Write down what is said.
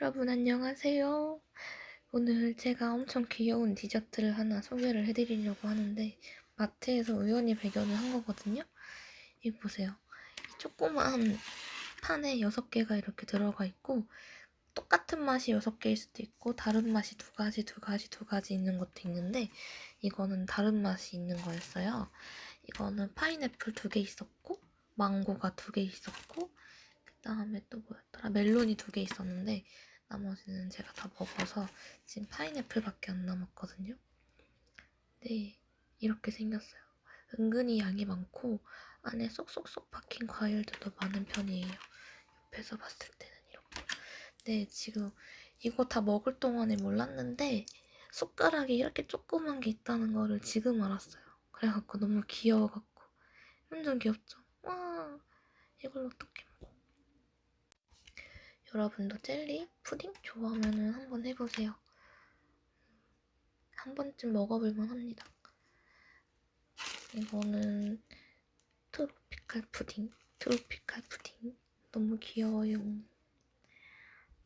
여러분 안녕하세요. 오늘 제가 엄청 귀여운 디저트를 하나 소개를 해드리려고 하는데 마트에서 우연히 발견을 한 거거든요. 이 보세요. 이 조그만 판에 6개가 이렇게 들어가 있고 똑같은 맛이 6개일 수도 있고 다른 맛이 두 가지 두 가지 두 가지 있는 것도 있는데 이거는 다른 맛이 있는 거였어요. 이거는 파인애플 두 개 있었고 망고가 두 개 있었고 그 다음에 또 뭐였더라 멜론이 두 개 있었는데 나머지는 제가 다 먹어서 지금 파인애플밖에 안 남았거든요. 네 이렇게 생겼어요. 은근히 양이 많고 안에 쏙쏙쏙 박힌 과일들도 많은 편이에요. 옆에서 봤을 때는 이렇게. 네 지금 이거 다 먹을 동안에 몰랐는데 숟가락이 이렇게 조그만 게 있다는 거를 지금 알았어요. 그래갖고 너무 귀여워갖고 완전 귀엽죠? 와 이걸 어떻게 먹어? 여러분도 젤리, 푸딩 좋아하면 한번 해보세요. 한 번쯤 먹어볼만 합니다. 이거는 트로피칼 푸딩, 트로피칼 푸딩 너무 귀여워요.